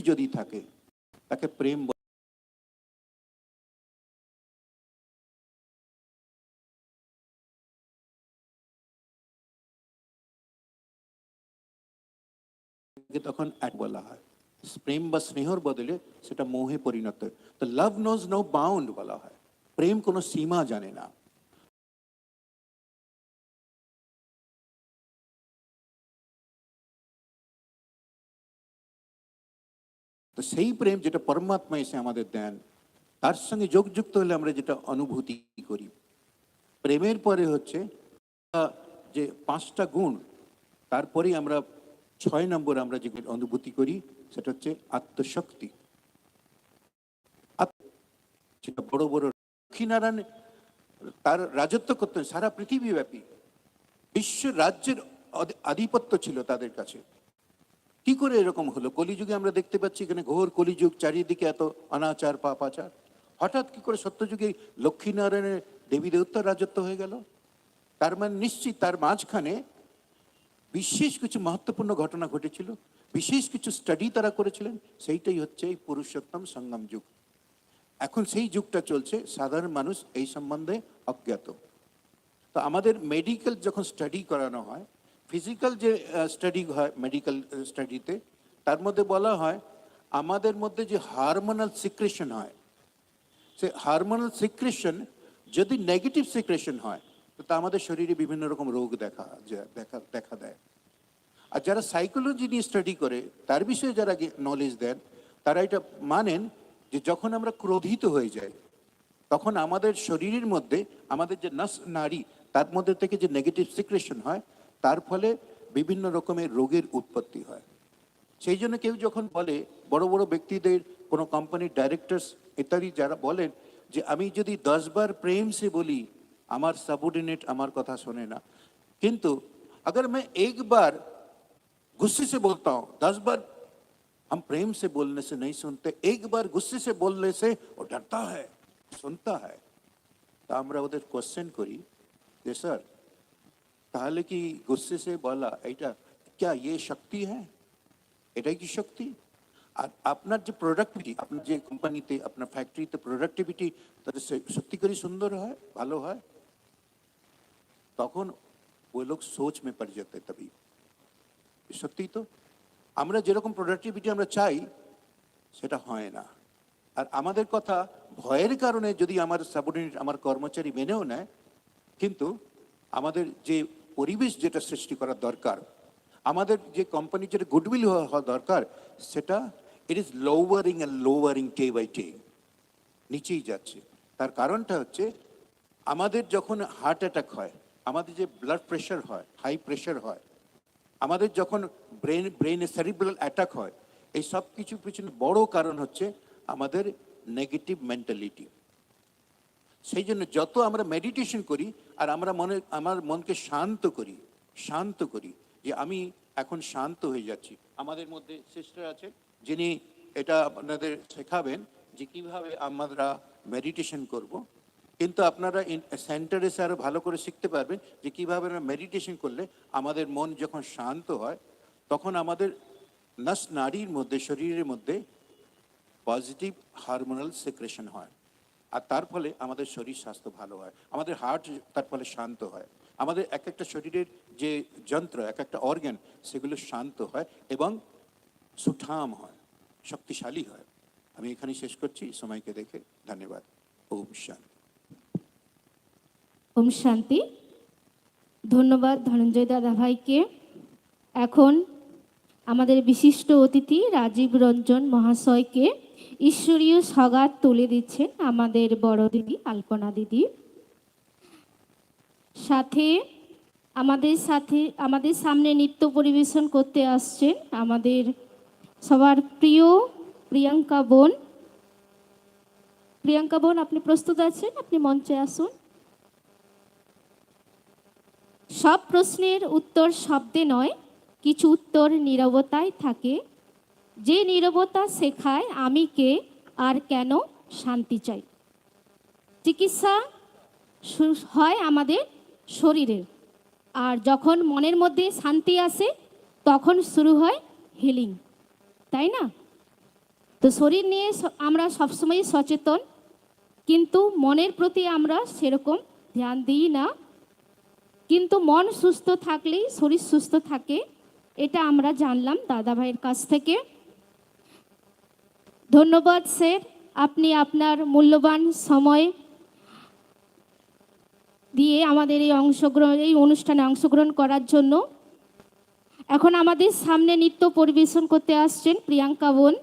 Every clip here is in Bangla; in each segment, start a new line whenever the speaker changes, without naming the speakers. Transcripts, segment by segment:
যদি থাকে, তাকে প্রেম তখন এক বলা হয়। প্রেম বা স্নেহর বদলে সেটা মোহে পরিণত তো লাভ নোজ নো বাউন্ড বলা হয়। প্রেম কোনো সীমা জানে না। তো সেই প্রেম যেটা পরমাত্মা এসে আমাদের দেন, তার সঙ্গে যোগযুক্ত হলে আমরা যেটা অনুভূতি করি। প্রেমের পরে হচ্ছে যে পাঁচটা গুণ, তারপরেই আমরা ছয় নম্বর আমরা যে অনুভূতি করি, সেটা হচ্ছে আত্মশক্তি। আত্ম- যেটা বড় বড় লক্ষ্মীনারায়ণ তার রাজত্ব করতেন, সারা পৃথিবীব্যাপী। বিশ্ব রাজ্যের আধিপত্য ছিল তাদের কাছে। কি করে এরকম হলো? কলিযুগে আমরা দেখতে পাচ্ছি এখানে ঘোর কলিযুগ, চারিদিকে এত অনাচার, পাপাচার। হঠাৎ কি করে সত্যযুগে লক্ষ্মীনারায়ণের দেবী দেবতার রাজত্ব হয়ে গেল? তার মানে নিশ্চিত তার মাঝখানে বিশেষ কিছু মহত্বপূর্ণ ঘটনা ঘটেছিল, বিশেষ কিছু স্টাডি তারা করেছিলেন, সেইটাই হচ্ছে এই পুরুষোত্তম সঙ্গম যুগ। এখন সেই যুগটা চলছে, সাধারণ মানুষ এই সম্বন্ধে অজ্ঞাত। তো আমাদের মেডিকেল যখন স্টাডি করানো হয় ফিজিক্যাল যে স্টাডি হয় মেডিকেল স্টাডিতে তার মধ্যে বলা হয়, আমাদের মধ্যে যে হারমোনাল সিক্রেশন হয়, সে হারমোনাল সিক্রেশন যদি নেগেটিভ সিক্রেশন হয়, তো তা আমাদের শরীরে বিভিন্ন রকম রোগ দেখা দেখা দেখা দেয়। আর যারা সাইকোলজি নিয়ে স্টাডি করে, তার বিষয়ে যারা নলেজ দেন, তারা এটা মানেন যে যখন আমরা ক্রোধিত হয়ে যাই, তখন আমাদের শরীরের মধ্যে, আমাদের যে নাস নারী তার মধ্যে থেকে যে নেগেটিভ সিক্রেশন হয় তার ফলে বিভিন্ন রকমের রোগের উৎপত্তি হয় সেই জন্য কেউ যখন বলে বড় বড় ব্যক্তিদের কোনো কোম্পানির ডাইরেক্টরস ইত্যাদি যারা বলেন যে আমি যদি দশবার প্রেম সে বলি আমার সাবঅর্ডিনেট আমার কথা শোনে না কিন্তু अगर मैं एक बार गुस्से से बोलता हूं दस बार हम प्रेम से बोलने से नहीं सुनते एक बार गुस्से से बोलने से वो डरता है सुनता है তা আমরা ওদের কোশ্চেন করি যে স্যার তাহলে কি গুস্সে সে বলা এটা क्या ये শক্তি হ্যাঁ এটাই কি শক্তি আর আপনার যে প্রোডাক্টিভিটি আপনার যে কোম্পানিতে আপনার ফ্যাক্টরিতে প্রোডাক্টিভিটি তাতে সে- সত্যি করে সুন্দর হয় ভালো হয় তখন ওই লোক সোচ মে পড় যেতে তবে সত্যি তো আমরা যেরকম প্রোডাক্টিভিটি আমরা চাই সেটা হয় না আর আমাদের কথা ভয়ের কারণে যদি আমার সাবঅর্ডিনেট আমার কর্মচারী মেনেও নেয় কিন্তু আমাদের যে পরিবেশ যেটা সৃষ্টি করা দরকার, আমাদের যে কোম্পানির যেটা গুডউইল হওয়া দরকার, সেটা it is lowering and lowering day by day নিচেই যাচ্ছে। তার কারণটা হচ্ছে, আমাদের যখন হার্ট অ্যাটাক হয়, আমাদের যে ব্লাড প্রেশার হয় হাই প্রেশার হয়, আমাদের যখন ব্রেন ব্রেনে সেরিব্রাল অ্যাটাক হয়, এই সব কিছু পিছনে বড় কারণ হচ্ছে আমাদের নেগেটিভ মেন্টালিটি সেই জন্য যত আমরা মেডিটেশন করি আর আমরা মনে, আমার মনকে শান্ত করি শান্ত করি যে আমি এখন শান্ত হয়ে যাচ্ছি। আমাদের মধ্যে সিস্টার আছে যিনি এটা আপনাদের শেখাবেন যে কীভাবে আমরা মেডিটেশন করব। কিন্তু আপনারা সেন্টারে এসে আরও ভালো করে শিখতে পারবেন যে কীভাবে আমরা মেডিটেশন করলে আমাদের মন যখন শান্ত হয়, তখন আমাদের নাস নারীর মধ্যে, শরীরের মধ্যে পজিটিভ হারমোনাল সিক্রেশন হয়। আর তার ফলে আমাদের শরীর স্বাস্থ্য ভালো হয়, আমাদের হার্ট তার ফলে শান্ত হয়, আমাদের এক একটা শরীরের যে যন্ত্র, এক একটা অর্গান সেগুলো শান্ত হয় এবং সুঠাম হয়, শক্তিশালী হয়। আমি এখানে শেষ করছি, সময়কে দেখে ধন্যবাদ। ওম শান্তি।
ওম শান্তি। ধন্যবাদ ধনঞ্জয় দাদা ভাইকে। এখন আমাদের বিশিষ্ট অতিথি রাজীব রঞ্জন মহাশয়কে। ঈশ্বরীয় সগাত তুলে দিচ্ছেন আমাদের বড় দিদি, আলপনা দিদি। সাথে আমাদের সাথে, আমাদের সামনে নৃত্য পরিবেশন করতে আসছেন আমাদের সবার প্রিয় প্রিয়াঙ্কা বোন। প্রিয়াঙ্কা বোন, আপনি প্রস্তুত আছেন? আপনি মঞ্চে আসুন। সব প্রশ্নের উত্তর শব্দে নয়, কিছু উত্তর নীরবতায় থাকে। যে নীরবতা শেখায় আমি কে আর কেন শান্তি চাই? চিকিৎসা হয় আমাদের শরীরের। আর যখন মনের মধ্যে শান্তি আসে, তখন শুরু হয় হিলিং তাই না? তো শরীর নিয়ে আমরা সবসময় সচেতন, কিন্তু মনের প্রতি আমরা সেরকম ধ্যান দিই না। কিন্তু মন সুস্থ থাকলেই শরীর সুস্থ থাকে, এটা আমরা জানলাম দাদা ভাইয়ের কাছ থেকে। ধন্যবাদ, স্যার। আপনি আপনার মূল্যবান সময় দিয়ে আমাদের এই অংশগ্রহণ, এই অনুষ্ঠানে অংশগ্রহণ করার জন্য। এখন আমাদের সামনে নৃত্য পরিবেশন করতে আসছেন প্রিয়াঙ্কা বোন।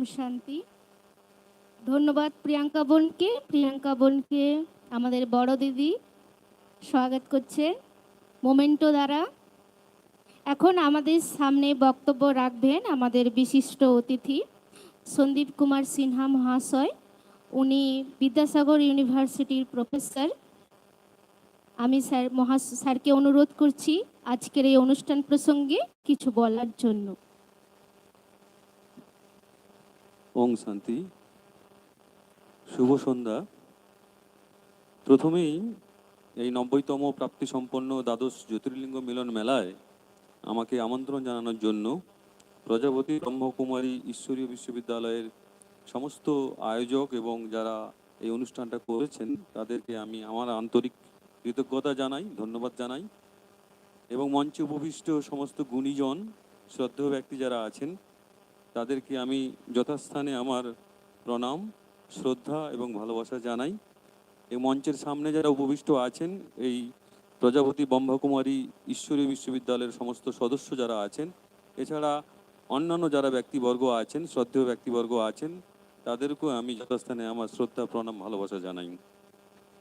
ওম শান্তি। ধন্যবাদ প্রিয়াঙ্কা বোনকে। প্রিয়াঙ্কা বোনকে আমাদের বড় দিদি স্বাগত করছে। মোমেন্টো দ্বারা। এখন আমাদের সামনে বক্তব্য রাখবেন আমাদের বিশিষ্ট অতিথি সন্দীপ কুমার সিনহা মহাশয়। উনি বিদ্যাসাগর ইউনিভার্সিটির প্রফেসর। আমি স্যার মহা স্যারকে অনুরোধ করছি আজকের এই অনুষ্ঠান প্রসঙ্গে কিছু বলার জন্য।
ওং শান্তি। শুভ সন্ধ্যা। প্রথমেই এই নব্বইতম প্রাপ্তি সম্পন্ন দ্বাদশ জ্যোতির্লিঙ্গ মিলন মেলায় আমাকে আমন্ত্রণ জানানোর জন্য প্রজাপতি ব্রহ্মকুমারী ঈশ্বরীয় বিশ্ববিদ্যালয়ের সমস্ত আয়োজক এবং যারা এই অনুষ্ঠানটা করেছেন, তাদেরকে আমি আমার আন্তরিক কৃতজ্ঞতা জানাই, ধন্যবাদ জানাই। এবং মঞ্চে উপবিষ্ট সমস্ত গুণীজন, শ্রদ্ধেয় ব্যক্তি যারা আছেন তাদেরকে আমি যথাস্থানে আমার প্রণাম, শ্রদ্ধা এবং ভালোবাসা জানাই। এই মঞ্চের সামনে যারা উপবিষ্ট আছেন, এই প্রজাপতি ব্রহ্মকুমারী ঈশ্বরীয় বিশ্ববিদ্যালয়ের সমস্ত সদস্য যারা আছেন, এছাড়া অন্যান্য যারা ব্যক্তিবর্গ আছেন, শ্রদ্ধেয় ব্যক্তিবর্গ আছেন, তাদেরকেও আমি যথাস্থানে আমার শ্রদ্ধা, প্রণাম, ভালোবাসা জানাই।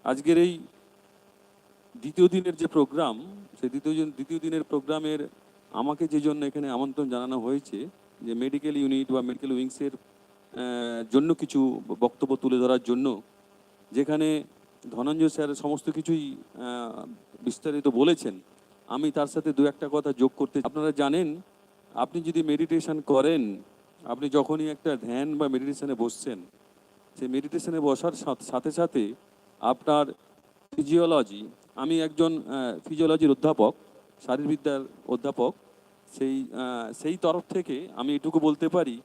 আজকের এই দ্বিতীয় দিনের যে প্রোগ্রাম, সেই দ্বিতীয় দ্বিতীয় দিনের প্রোগ্রামের আমাকে যে জন্য এখানে আমন্ত্রণ জানানো হয়েছে যে মেডিকেল ইউনিট বা মেডিকেল উইংসের জন্য কিছু বক্তব্য তুলে ধরার জন্য যেখানে ধনঞ্জয় স্যার সমস্ত কিছুই বিস্তারিত বলেছেন, আমি তার সাথে দু একটা কথা যোগ করতে আপনারা জানেন, আপনি যদি মেডিটেশন করেন, আপনি যখনই একটা ধ্যান বা মেডিটেশনে বসছেন সেই মেডিটেশনে বসার সাথ- সাথে সাথে আপনার ফিজিওলজি আমি একজন ফিজিওলজির অধ্যাপক, শারীরবিদ্যার অধ্যাপক সেই সেই তরফ থেকে আমি এটুকু বলতে পারি,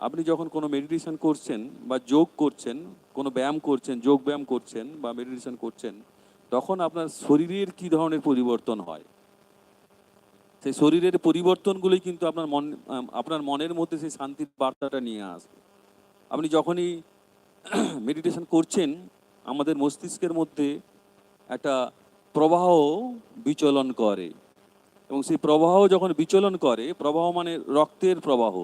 আপনি যখন কোনো মেডিটেশন করছেন বা যোগ করছেন, কোনো ব্যায়াম করছেন, যোগ ব্যায়াম করছেন বা মেডিটেশন করছেন, তখন আপনার শরীরের কি ধরনের পরিবর্তন হয়? সেই শরীরের পরিবর্তনগুলোই কিন্তু আপনার মন, আপনার মনের মধ্যে সেই শান্তির বার্তাটা নিয়ে আসবে। আপনি যখনই মেডিটেশন করছেন, আমাদের মস্তিষ্কের মধ্যে একটা প্রবাহ বিচলন করে। এবং সেই প্রবাহ যখন বিচলন করে, প্রবাহ মানে রক্তের প্রবাহ।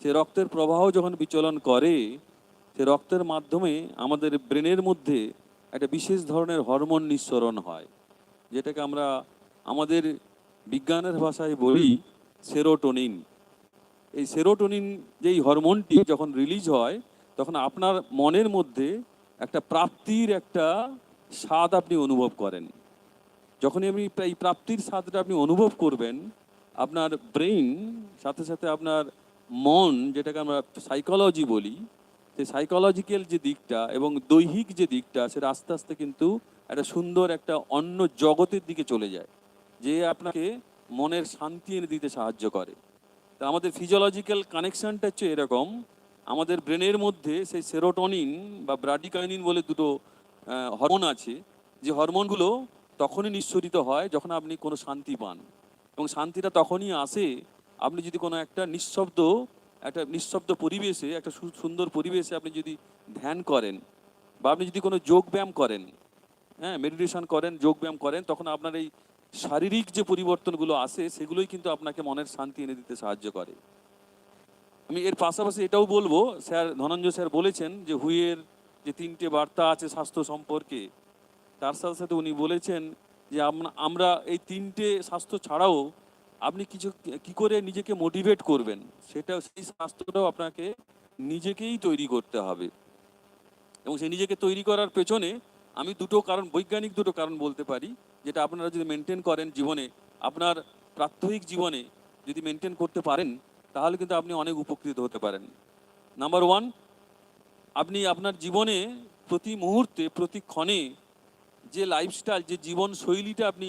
সে রক্তের প্রবাহ যখন বিচলন করে সে রক্তের মাধ্যমে আমাদের ব্রেনের মধ্যে একটা বিশেষ ধরনের হরমোন নিঃসরণ হয়, যেটাকে আমরা আমাদের বিজ্ঞানের ভাষায় বলি সেরোটোনিন। এই সেরোটোনিন যেই হরমোনটি যখন রিলিজ হয়, তখন আপনার মনের মধ্যে একটা প্রাপ্তির একটা স্বাদ আপনি অনুভব করেন। যখনই আপনি এই প্রাপ্তির স্বাদটা আপনি অনুভব করবেন, আপনার ব্রেইন, সাথে সাথে আপনার মন, যেটাকে আমরা সাইকোলজি বলি সেই সাইকোলজিক্যাল যে দিকটা এবং দৈহিক যে দিকটা সেটা আস্তে আস্তে কিন্তু একটা সুন্দর একটা অন্য জগতের দিকে চলে যায়, যে আপনাকে মনের শান্তি এনে দিতে সাহায্য করে। তা আমাদের ফিজিওলজিক্যাল কানেকশনটা হচ্ছে এরকম, আমাদের ব্রেনের মধ্যে সেই সেরোটনিন বা ব্রাডিকাইনিন বলে দুটো হরমোন আছে, যে হরমোনগুলো তখনই নিঃসরিত হয় যখন আপনি কোনো শান্তি পান। এবং শান্তিটা তখনই আসে আপনি যদি কোনো একটা নিঃশব্দ একটা নিঃশব্দ পরিবেশে, একটা সুন্দর পরিবেশে আপনি যদি ধ্যান করেন বা আপনি যদি কোনো যোগ ব্যায়াম করেন হ্যাঁ মেডিটেশন করেন, যোগ ব্যায়াম করেন, তখন আপনার এই শারীরিক যে পরিবর্তনগুলো আসে, সেগুলোই কিন্তু আপনাকে মনের শান্তি এনে দিতে সাহায্য করে। আমি এর পাশাপাশি এটাও বলব, স্যার ধনঞ্জয় স্যার বলেছেন যে হুইয়ের যে তিনটে বার্তা আছে স্বাস্থ্য সম্পর্কে তার সাথে সাথে উনি বলেছেন যে আমরা এই তিনটে স্বাস্থ্য ছাড়াও আপনি কিছু কি করে নিজেকে মোটিভেট করবেন? সেটা সেই স্বাস্থ্যটাও আপনাকে নিজেকেই তৈরি করতে হবে। এবং সেই নিজেকে তৈরি করার পেছনে আমি দুটো কারণ, বৈজ্ঞানিক দুটো কারণ বলতে পারি, যেটা আপনারা যদি মেনটেন করেন জীবনে, আপনার প্রাত্যহিক জীবনে যদি মেনটেন করতে পারেন, তাহলে কিন্তু আপনি অনেক উপকৃত হতে পারেন। নাম্বার ওয়ান আপনি আপনার জীবনে প্রতি মুহূর্তে, প্রতি ক্ষণে যে লাইফস্টাইল যে জীবন শৈলীটা আপনি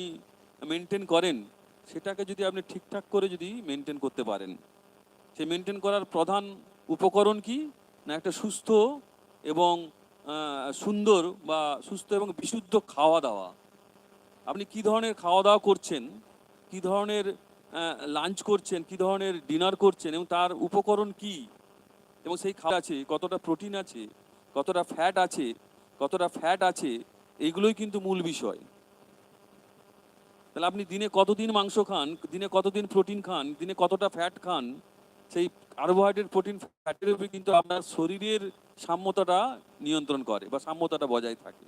মেনটেন করেন, সেটাকে যদি আপনি ঠিকঠাক করে যদি মেনটেন করতে পারেন সে মেনটেন করার প্রধান উপকরণ কি? না একটা সুস্থ এবং সুন্দর বা সুস্থ এবং বিশুদ্ধ খাওয়া দাওয়া আপনি কি ধরনের খাওয়া দাওয়া করছেন, কি ধরনের লাঞ্চ করছেন, কি ধরনের ডিনার করছেন এবং তার উপকরণ কি? এবং সেই খাওয়া আছে, কতটা প্রোটিন আছে, কতটা ফ্যাট আছে, কতটা ফ্যাট আছে এইগুলোই কিন্তু মূল বিষয়। তাহলে আপনি দিনে কতদিন মাংস খান, দিনে কতদিন প্রোটিন খান, দিনে কতটা ফ্যাট খান, সেই কার্বোহাইড্রেট প্রোটিন ফ্যাটের উপরে কিন্তু আপনার শরীরের সাম্যতাটা নিয়ন্ত্রণ করে বা সাম্যতাটা বজায় থাকে।